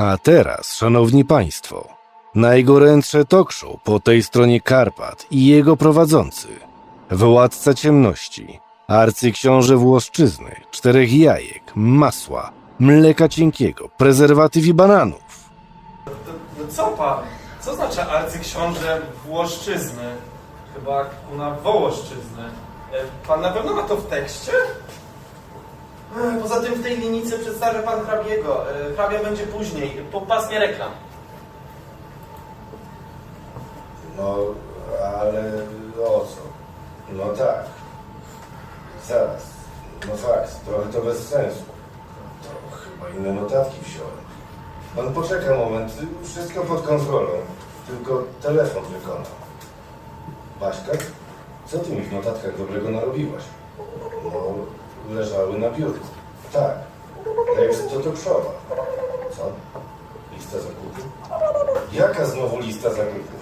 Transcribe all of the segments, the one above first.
A teraz, szanowni państwo, najgorętsze talk show po tej stronie Karpat i jego prowadzący, władca ciemności, arcyksiąże Włoszczyzny, czterech jajek, masła, mleka cienkiego, prezerwatyw i bananów. Co pan? Co znaczy arcyksiąże Włoszczyzny? Chyba kuna Wołoszczyzny. E, Pan na pewno ma to w tekście? E, Poza tym w tej linijce przedstawia pan hrabiego. E, Hrabia będzie później, po pasmie reklam. No, ale o co? No tak. Zaraz. No fakt, trochę to bez sensu. To chyba inne notatki wziąłem. Pan poczeka moment, wszystko pod kontrolą. Tylko telefon wykonał. Baśka, co ty mi w notatkach dobrego narobiłaś? No, leżały na biurku. Tak. Tekst to to przowa. Co? Lista zakupów? Jaka znowu lista zakupów?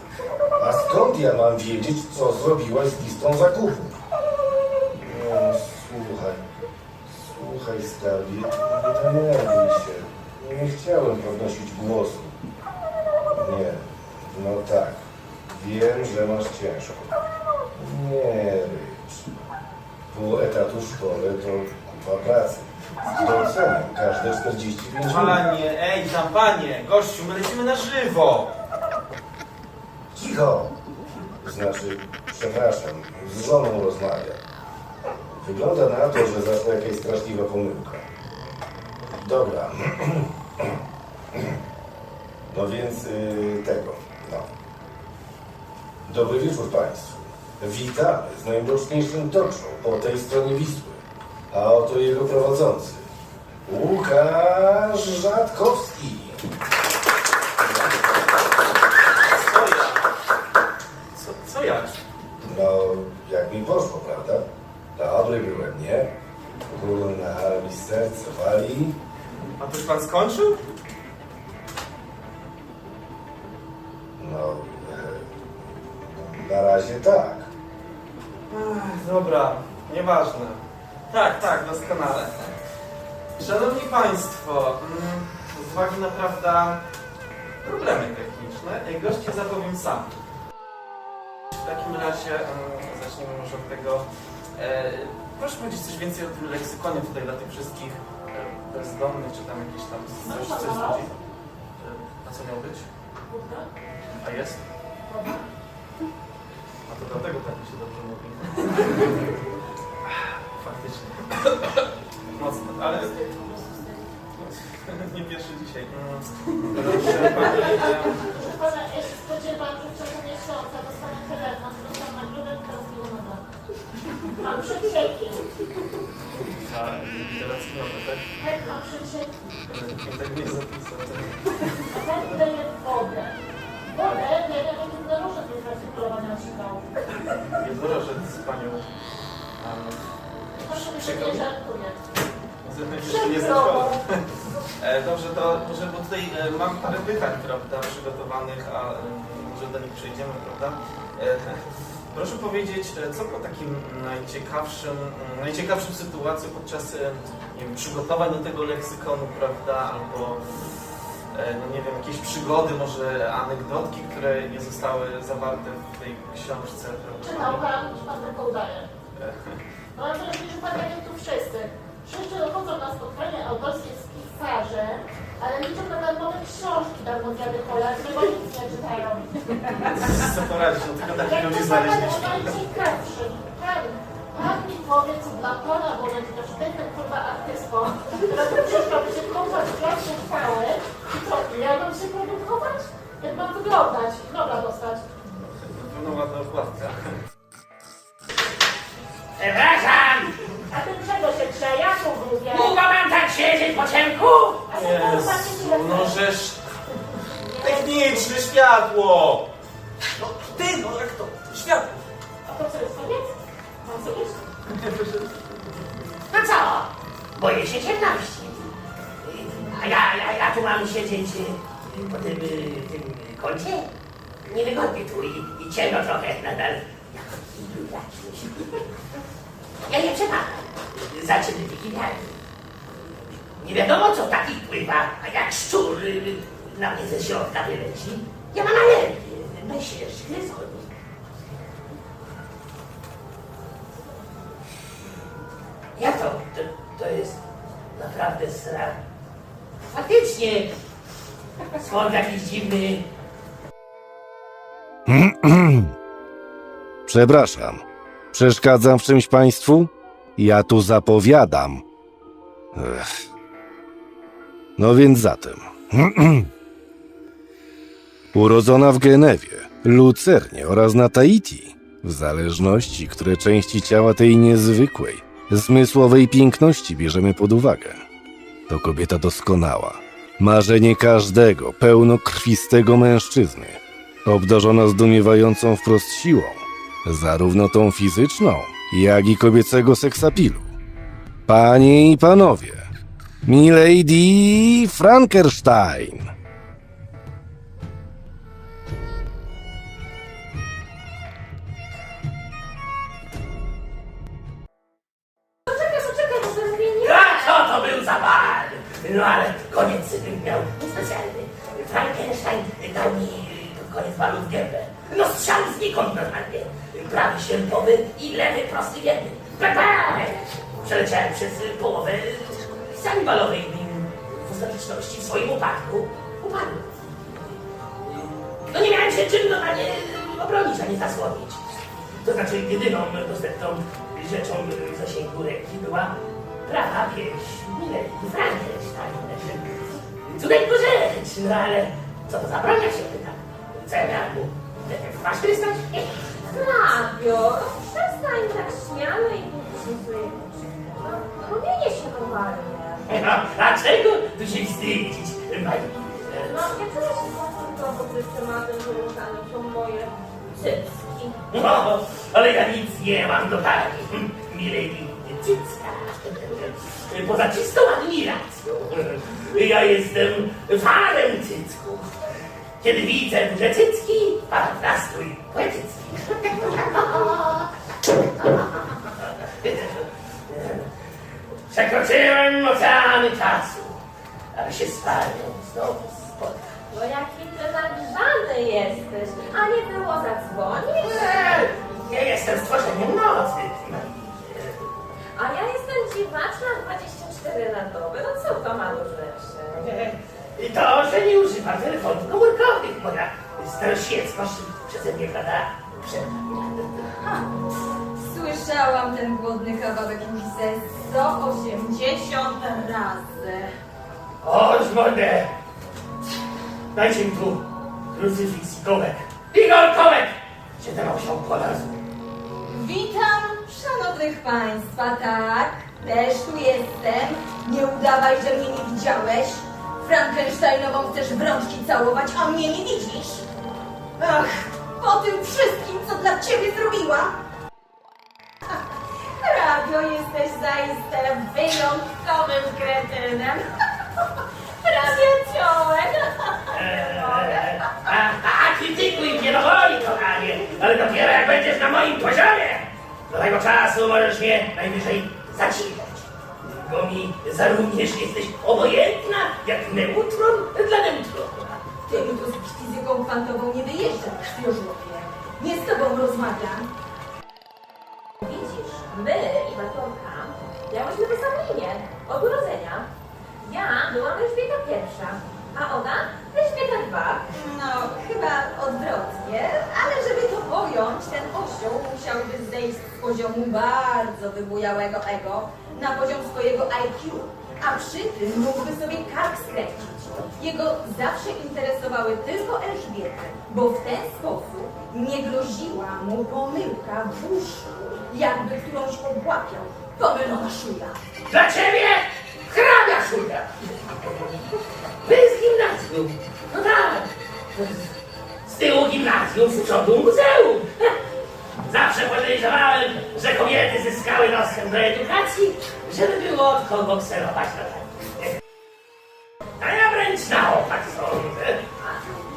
A skąd ja mam wiedzieć, co zrobiłaś z listą zakupów? No, słuchaj, słuchaj, nie denerwuj się. Nie chciałem podnosić głosu. Nie, no tak, wiem, że masz ciężko. Nie. Pół etatu w szkole to kupa pracy. Doceniam każde 45 minut. Panie, ej tam panie, gościu, my lecimy na żywo. Cicho! Znaczy, przepraszam, z żoną rozmawia. Wygląda na to, że zaszła jakaś straszliwa pomyłka. Dobra. No więc yy, tego, no. Dobry wieczór Państwu. Witamy z najmroczniejszym show po tej stronie Wisły. A oto jego prowadzący. Łukasz Rzadkowski. Co ja? Co, ja? No, jak mi poszło, prawda? Dobry byłem, nie? Kurna, mi serce wali. A to już pan skończył? No, e, na razie tak. Dobra, nieważne. Tak, tak, doskonale. Szanowni Państwo, mm, z uwagi na prawda problemy techniczne, e, gości zapowiem sam. W takim razie mm, zacznijmy może od tego. E, proszę powiedzieć coś więcej o tym leksykonie tutaj dla tych wszystkich e, bezdomnych, czy tam jakieś tam coś, coś z ludzi. E, A co miało być? A jest? A to dlatego tak mi się dobrze mówi. Faktycznie. Mocno, ale nie pierwszy dzisiaj. Proszę pani, ja się spodziewam, że w ciągu miesiąca dostanę telefon, że dostanę nagrodę transmiłonego. Pan przecieki. a teraz nowe, tak? Ten pan przecieki. Tak nie zapisał. A ten daje wodę. Wodę, nie wiem, recyklowania szkoły. Jednorożec z panią. Proszę mi się nie żartuje. nie zadzwonił. E, Dobrze, to może, bo tutaj e, mam parę pytań, prawda, przygotowanych, a e, może do nich przejdziemy, prawda? Proszę powiedzieć, co było takim najciekawszym, mm, najciekawszą sytuacją podczas nie wiem, przygotowań do tego leksykonu, prawda, albo no nie wiem, jakieś przygody, może anegdotki, które nie zostały zawarte w tej książce, Czy prawda? nauka, czy pan tylko udaje? E, No ale to że pan jak tu wszyscy. Wszyscy dochodzą na spotkanie autorskie z pisarzem, ale liczą na darmowe książki darmowiady Polacy, bo nic nie czytają. Co poradzić, no tylko takich Jak ludzi to pana znaleźliśmy. najciekawszy, pan, pan mi powie, co dla pana, bo będzie to sztywny kurwa artystą, która tu przyszła, by się kąpać w placu chwały mam się produkować? Jak mam wyglądać? Dobra dostać. Pewno ładna okładka. Przepraszam! A ty czego się tu mówię. Długo mam tak siedzieć po ciemku? A ty kurwa nie Jezu, no żeż... Techniczne światło! No ty, no jak to? Światło. A to co jest koniec? Mam co iść? No co? Boję się ciemności. Ja, ja, ja tu mam siedzieć y, po tym, y, tym kącie? Niewygodnie tu i, i ciemno trochę nadal. Ja nie przepadam za ciemnymi. Nie wiadomo, co taki wpływa, a jak szczur y, na mnie ze środka wyleci. Ja mam alergię, myślisz, gryzon. Jak to? to? To jest naprawdę strach. Faktycznie, skąd jakiś dziwny... Przepraszam. Przeszkadzam w czymś państwu? Ja tu zapowiadam. Ech. No więc zatem. Urodzona w Genewie, Lucernie oraz na Tahiti, w zależności, które części ciała tej niezwykłej, zmysłowej piękności bierzemy pod uwagę. To kobieta doskonała, marzenie każdego pełnokrwistego mężczyzny, obdarzona zdumiewającą wprost siłą, zarówno tą fizyczną, jak i kobiecego seksapilu. Panie i panowie, Milady Frankenstein. No ale koniec miał specjalny. Frankenstein dał mi pod koniec balu w gębę. No strzał znikąd normalnie. Prawy sierpowy i lewy prosty w jednym. Pepe! Przeleciałem przez połowę sali balowej w ostateczności w swoim upadku upadłem. No nie miałem się czym normalnie obronić, ani zasłonić. To znaczy jedyną dostępną rzeczą w zasięgu ręki była prawa pierś Milady Frankenstein. Cudeńko rzecz, no ale co to za broń, jak się pyta? Mu detektyw masz tryskać? Fabio, no przestań tak śmiano i publicznie no, no nie się normalnie. No, a czego tu się wstydzić, pani? No, ja czuję się komfortowo z tematem, że są moje cycki. No, ale ja nic nie mam do pani. Milady Cycka. Poza czystą admiracją. Ja jestem fanem cycków. Kiedy widzę duże cycki, mam nastrój poetycki. Przekroczyłem oceany czasu, aby się z panią znowu spotkać. No jaki ty nagrzany starosieckość przeze mnie Ha, Słyszałam ten głodny kawałek już ze 180 razy. Chodź, mordę! Dajcie mi tu krucyfiks i kołek. Igor, kołek! Gdzie ten osioł polazł? Witam szanownych państwa, tak? Też tu jestem. Nie udawaj, że mnie nie widziałeś. Frankensteinową chcesz w rączki całować, a mnie nie widzisz? Ach, po tym wszystkim, co dla ciebie zrobiłam. Radio, jesteś zaiste wyjątkowym kretynem. Radiociołek. Eee, a, a krytykuj mnie do woli, kochanie, ale dopiero jak będziesz na moim poziomie. Do tego czasu możesz mnie najwyżej zaciskać. Bo mi za również jesteś obojętna, jak neutron dla neutrona. Ty tu z fizyką kwantową nie wyjeżdżasz, krwiożłopie. Nie z tobą rozmawiam. Widzisz, my i Batorka miałyśmy tę samą linię od urodzenia. Ja byłam Elżbieta pierwsza, a ona Elżbieta dwa. No, chyba odwrotnie, ale żeby to pojąć, ten osioł musiałby zejść z poziomu bardzo wybujałego ego na poziom swojego IQ, a przy tym mógłby sobie kark skręcić. Jego zawsze interesowały tylko Elżbiety, bo w ten sposób nie groziła mu pomyłka w uszu, jakby którąś obłapiał. Pomylona szuja. Dla ciebie hrabia szuja. Wy z gimnazjum. No tak. Z tyłu gimnazjum, z przodu muzeum. Zawsze podejrzewałem, że kobiety zyskały dostęp do edukacji, żeby było od kogo kserować na tak. A ja wręcz na opak sądzę.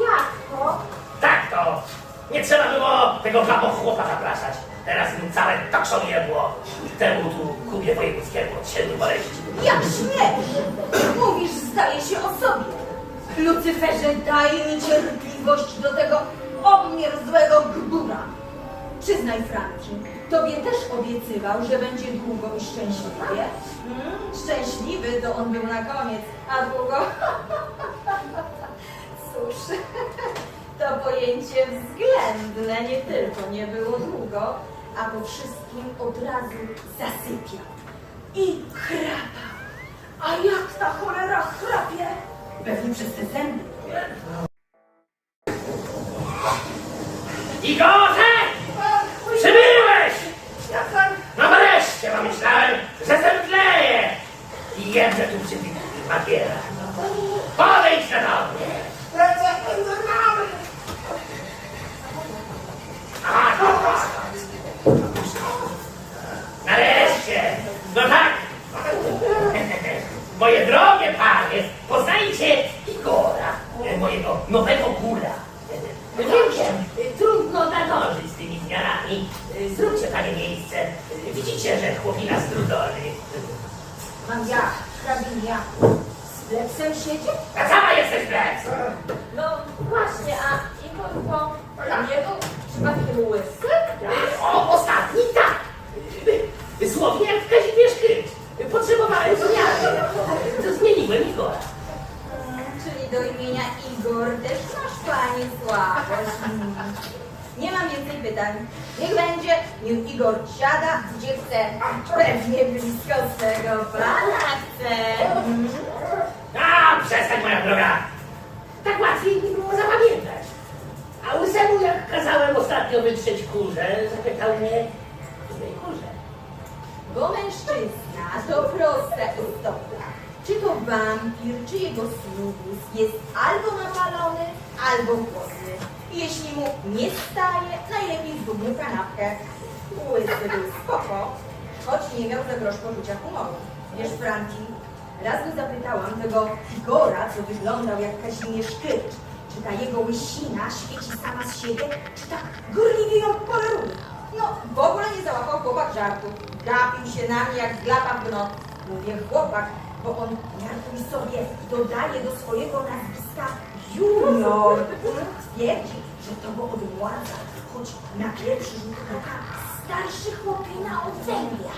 Jak to? Tak to. Nie trzeba było tego chłopa zapraszać. Teraz mu całe sobie było. Temu tu kubie wojewódzkiemu od siedmiu boleści. Jak śmiesz! Mówisz, zdaje się o sobie. Lucyferze, daj mi do tego obmierzłego gbura. Przyznaj, Franki, tobie też obiecywał, że będzie długo i szczęśliwie. Mm, szczęśliwy to on był na koniec, a długo... Cóż, to pojęcie względne nie tylko nie było długo, a po wszystkim od razu zasypiał. I chrapał. A jak ta cholera chrapie? Pewnie przez te zęby. I jedne tu tych papierach. Podejdź na mnie. A, dobra. Nareszcie! No tak! Moje drogie panie, poznajcie Igora, mojego nowego góra. Wiem, wiem, trudno nadążyć z tymi zmianami. Zróbcie panie miejsce. Widzicie, że chłopina strudolny. Mam ja, hrabinia, z plepsem siedzie? A sama jesteś plec! No właśnie, a Igor nie był przypadkiem łysy? O, ostatni tak! Słownie jak Kazimierz Kryć. Potrzebowałem zmiany. To zmieniłem Igora. Mm, Czyli do imienia Igor też masz pani słabość. Nie mam więcej pytań. Niech będzie, niech Igor siada, gdzie chce. Pewnie blisko swego pana chce. A, przestań moja droga. Tak łatwiej nie było zapamiętać. A łysemu jak kazałem ostatnio wytrzeć kurze, zapytał mnie, której kurze? Bo mężczyzna to prosta istota. Czy to wampir, czy jego sługus jest albo napalony, albo głodny. Jeśli mu nie staje, najlepiej mu kanapkę. Łysy był spoko, choć nie miał za grosz poczucia humoru. Wiesz, Franki, raz go zapytałam tego Igora, co wyglądał jak Kazimierz Kyrcz, czy ta jego łysina świeci sama z siebie, czy tak gorliwie ją poleruje. No, w ogóle nie załapał chłopak żartu. Gapił się na mnie jak glapa w noc. Mówię chłopak, bo on miartuj sobie dodaje do swojego nazwiska junior. Twierdzi, że to go odmładza, choć na pierwszy rzut oka starszy chłopina od węgla.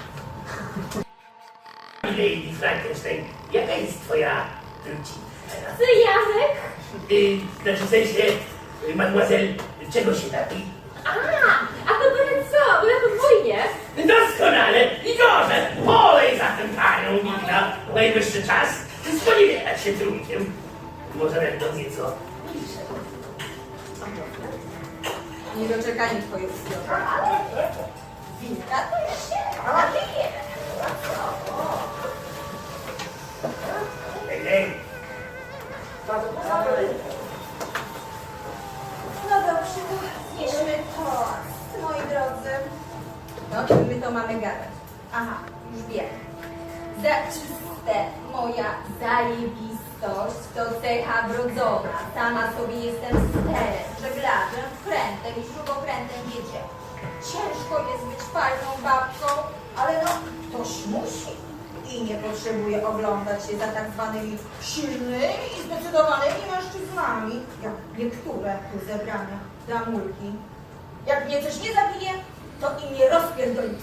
Lady Frankenstein, jaka jest twoja trucizna? Ty Janek? Y, znaczy w sensie, y, mademoiselle, czego się napi? A, a to byle co, byle podwójnie. Doskonale! Igorze, polej za tym panią wina. Najwyższy czas sponiewierać się trunkiem. Może będą nieco milsze. Niedoczekanie twojego zbiorów, ale winka to. Ej, ej, No dobrze, to znieśmy to, moi drodzy. No, czym my to mamy gadać? Aha, już wiem. Zaczyste moja zajebistość to cecha wrodzona. Sama sobie jestem sterem, żeglarzem, krętem i śrubokrętem, wiecie. Ciężko jest być fajną babką, ale no, ktoś musi. I nie potrzebuje oglądać się za tak zwanymi silnymi i zdecydowanymi mężczyznami, jak niektóre tu zebrane damulki. Jak mnie coś nie zabije, to i nie rozpierdoli.